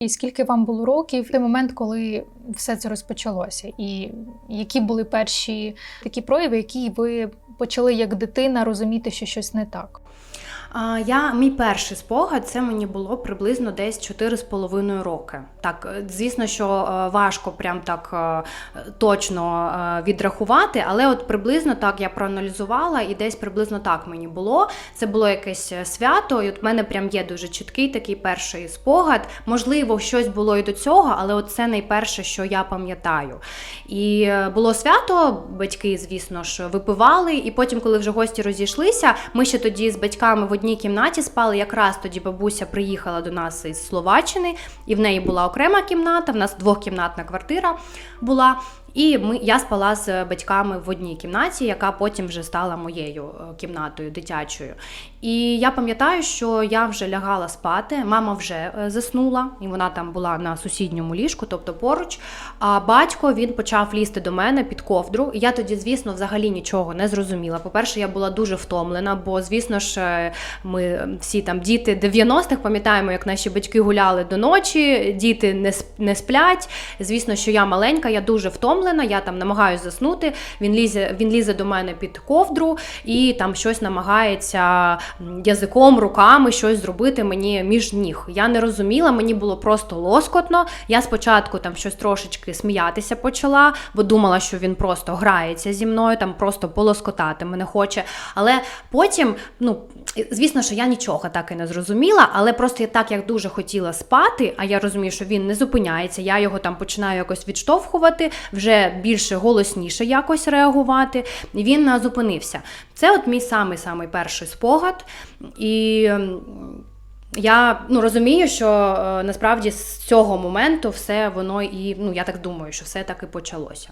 І скільки вам було років в той момент, коли все це розпочалося? І які були перші такі прояви, які ви почали як дитина розуміти, що щось не так? Я мій перший спогад це мені було приблизно десь 4,5 роки. Так, е, звісно, що е, важко прям так е, точно відрахувати, але от приблизно так я проаналізувала, і десь приблизно так мені було. Це було якесь свято, і от в мене прям є дуже чіткий такий перший спогад. Можливо, щось було і до цього, але от це найперше, що я пам'ятаю. І було свято, батьки, звісно ж, випивали, і потім, коли вже гості розійшлися, ми ще тоді з батьками одній кімнаті спали. Якраз тоді бабуся приїхала до нас із Словаччини, і в неї була окрема кімната. В нас двохкімнатна квартира була. І ми, я спала з батьками в одній кімнаті, яка потім вже стала моєю е, кімнатою дитячою. І я пам'ятаю, що я вже лягала спати, мама вже е, заснула, і вона там була на сусідньому ліжку, тобто поруч. А батько він почав лізти до мене під ковдру. І я тоді, звісно, взагалі нічого не зрозуміла. По-перше, я була дуже втомлена, бо, звісно ж, е, ми всі там діти 90-х пам'ятаємо, як наші батьки гуляли до ночі, діти не, сп- не сплять. Звісно, що я маленька, я дуже втомлена, я там намагаюся заснути. Він лізе, він лізе до мене під ковдру і там щось намагається язиком, руками щось зробити мені між ніг. Я не розуміла, мені було просто лоскотно. Я спочатку там щось трошечки сміятися почала, бо думала, що він просто грається зі мною, там просто полоскотати мене хоче. Але потім, ну звісно, що я нічого так і не зрозуміла, але просто я так як дуже хотіла спати, а я розумію, що він не зупиняється. Я його там починаю якось відштовхувати, вже більше голосніше якось реагувати. Він а, зупинився. Це от мій самий самий перший спогад. І я ну, розумію, що е, насправді з цього моменту все воно і ну я так думаю, що все так і почалося.